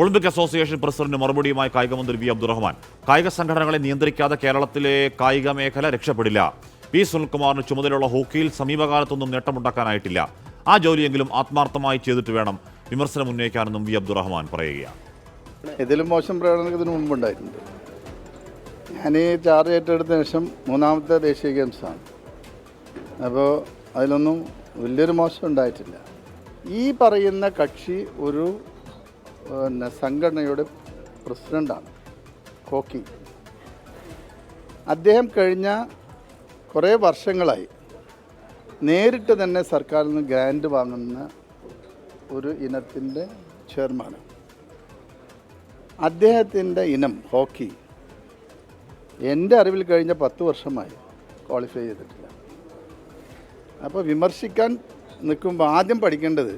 Olympic association president മറുപടിയുമായി കായികമന്ത്രി V Abdurahman. കായിക സംഘടനകളെ നിയന്ത്രിക്കാതെ കേരളത്തിലെ കായിക മേഖല രക്ഷപ്പെടില്ല. പി സുനിൽകുമാറിന് ചുമതലയുള്ള ഹോക്കിയിൽ സമീപകാലത്തൊന്നും നേട്ടമുണ്ടാക്കാനായിട്ടില്ല. ആ ജോലിയെങ്കിലും ആത്മാർത്ഥമായി ചെയ്തിട്ട് വേണം വിമർശനം ഉന്നയിക്കാനെന്നും വി അബ്ദുറഹ്മാൻ പറയുകയാണ്. ഇതിലും മോശം പ്രകടനം ഇതിനു മുമ്പുണ്ടായിട്ടുണ്ട്. ഞാൻ ഈ ചാർജ് ഏറ്റെടുത്ത ശേഷം മൂന്നാമത്തെ ദേശീയ ഗെയിംസാണ് അപ്പോൾ അതിലൊന്നും വലിയൊരു മോശം ഉണ്ടായിട്ടില്ല. ഈ പറയുന്ന കക്ഷി ഒരു പിന്നെ സംഘടനയുടെ പ്രസിഡന്റാണ് ഹോക്കി അദ്ദേഹം കഴിഞ്ഞ കുറേ വർഷങ്ങളായി നേരിട്ട് തന്നെ സർക്കാരിൽ നിന്ന് ഗ്രാൻഡ് വാങ്ങുന്ന ഒരു ഇനത്തിന്റെ ചെയർമാനാണ്. അദ്ദേഹത്തിന്റെ ഇനം ഹോക്കി എന്റെ അറിവിൽ കഴിഞ്ഞ പത്ത് വർഷമായി ക്വാളിഫൈ ചെയ്തിട്ടില്ല. അപ്പോൾ വിമർശിക്കാൻ നിൽക്കുമ്പോൾ ആദ്യം പഠിക്കേണ്ടത്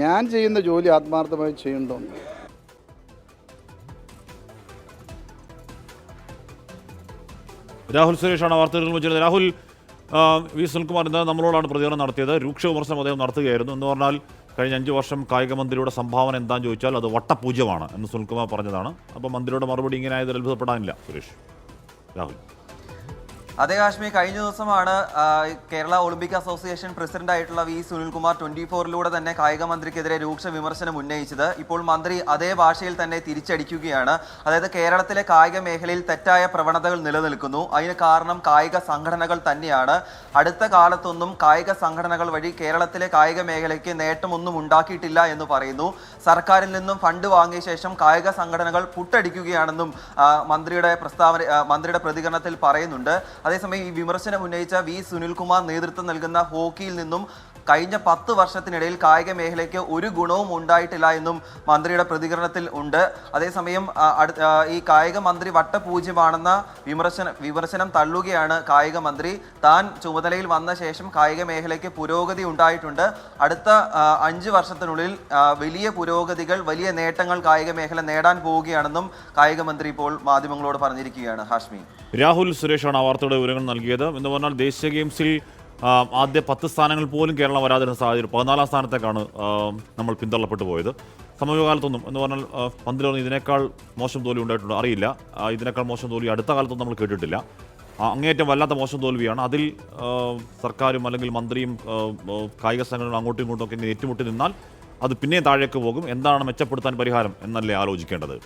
ഞാൻ ചെയ്യുന്ന ജോലി ആത്മാർത്ഥമായി ചെയ്യണ്ടോന്ന് രാഹുൽ സുരേഷാണ് വാർത്തകൾ വെച്ചിരുന്നത് രാഹുൽ വി സുനിൽകുമാർ ഇന്നലെ നമ്മളോടാണ് പ്രതികരണം നടത്തിയത്. രൂക്ഷ വിമർശനം അദ്ദേഹം നടത്തുകയായിരുന്നു. എന്ന് പറഞ്ഞാൽ കഴിഞ്ഞ അഞ്ച് വർഷം കായിക മന്ത്രിയുടെ സംഭാവന എന്താണെന്ന് ചോദിച്ചാൽ അത് വട്ടപൂജ്യമാണ് എന്ന് സുനിൽകുമാർ പറഞ്ഞതാണ്. അപ്പോൾ മന്ത്രിയുടെ മറുപടി ഇങ്ങനെ ആയത് അത്ഭുതപ്പെടാനില്ല സുരേഷ്. രാഹുൽ. അതേ കാശ്മീർ കഴിഞ്ഞ ദിവസമാണ് കേരള ഒളിമ്പിക് അസോസിയേഷൻ പ്രസിഡന്റ് ആയിട്ടുള്ള വി സുനിൽകുമാർ ട്വന്റി ഫോറിലൂടെ തന്നെ കായിക മന്ത്രിക്കെതിരെ രൂക്ഷ വിമർശനം ഉന്നയിച്ചത്. ഇപ്പോൾ മന്ത്രി അതേ ഭാഷയിൽ തന്നെ തിരിച്ചടിക്കുകയാണ്. അതായത് കേരളത്തിലെ കായിക മേഖലയിൽ തെറ്റായ പ്രവണതകൾ നിലനിൽക്കുന്നു. അതിന് കാരണം കായിക സംഘടനകൾ തന്നെയാണ്. അടുത്ത കാലത്തൊന്നും കായിക സംഘടനകൾ വഴി കേരളത്തിലെ കായിക മേഖലയ്ക്ക് നേട്ടമൊന്നും ഉണ്ടാക്കിയിട്ടില്ല എന്ന് പറയുന്നു. സർക്കാരിൽ നിന്നും ഫണ്ട് വാങ്ങിയ ശേഷം കായിക സംഘടനകൾ പുട്ടടിക്കുകയാണെന്നും മന്ത്രിയുടെ പ്രസ്താവന മന്ത്രിയുടെ പ്രതികരണത്തിൽ പറയുന്നുണ്ട്. അതേസമയം ഈ വിമർശനം ഉന്നയിച്ച വി സുനിൽകുമാർ നേതൃത്വം നൽകുന്ന ഹോക്കിയിൽ നിന്നും കഴിഞ്ഞ പത്ത് വർഷത്തിനിടയിൽ കായിക മേഖലയ്ക്ക് ഒരു ഗുണവും ഉണ്ടായിട്ടില്ല എന്നും മന്ത്രിയുടെ പ്രതികരണത്തിൽ ഉണ്ട്. അതേസമയം ഈ കായിക മന്ത്രി വട്ടപൂജ്യമാണെന്ന വിമർശന വിമർശനം തള്ളുകയാണ് കായിക മന്ത്രി. താൻ ചുമതലയിൽ വന്ന ശേഷം കായിക മേഖലയ്ക്ക് പുരോഗതി ഉണ്ടായിട്ടുണ്ട്. അടുത്ത അഞ്ച് വർഷത്തിനുള്ളിൽ വലിയ പുരോഗതികൾ വലിയ നേട്ടങ്ങൾ കായിക മേഖല നേടാൻ പോവുകയാണെന്നും കായിക മന്ത്രി ഇപ്പോൾ മാധ്യമങ്ങളോട് പറഞ്ഞിരിക്കുകയാണ്. ഹാഷ്മി. രാഹുൽ സുരേഷാണ് ആ വാർത്തയുടെ വിവരങ്ങൾ നൽകിയത്. എന്ന് പറഞ്ഞാൽ ദേശീയ ഗെയിംസിൽ ആദ്യ പത്ത് സ്ഥാനങ്ങൾ പോലും കേരളം വരാതിരുന്ന സാഹചര്യം. പതിനാലാം സ്ഥാനത്തേക്കാണ് നമ്മൾ പിന്തള്ളപ്പെട്ടു പോയത്. സമീപകാലത്തൊന്നും എന്ന് പറഞ്ഞാൽ പന്തിലൊന്നും ഇതിനേക്കാൾ മോശം തോൽവി ഉണ്ടായിട്ടുണ്ട്. അറിയില്ല. ഇതിനേക്കാൾ മോശം തോൽവി അടുത്ത കാലത്തൊന്നും നമ്മൾ കേട്ടിട്ടില്ല. അങ്ങേയറ്റം വല്ലാത്ത മോശം തോൽവിയാണ്. അതിൽ സർക്കാരും അല്ലെങ്കിൽ മന്ത്രിയും കായിക സംഘടനകളും അങ്ങോട്ടും ഇങ്ങോട്ടും ഒക്കെ ഏറ്റുമുട്ടി നിന്നാൽ അത് പിന്നെയും താഴേക്ക് പോകും. എന്താണ് മെച്ചപ്പെടുത്താൻ പരിഹാരം എന്നല്ലേ ആലോചിക്കേണ്ടത്?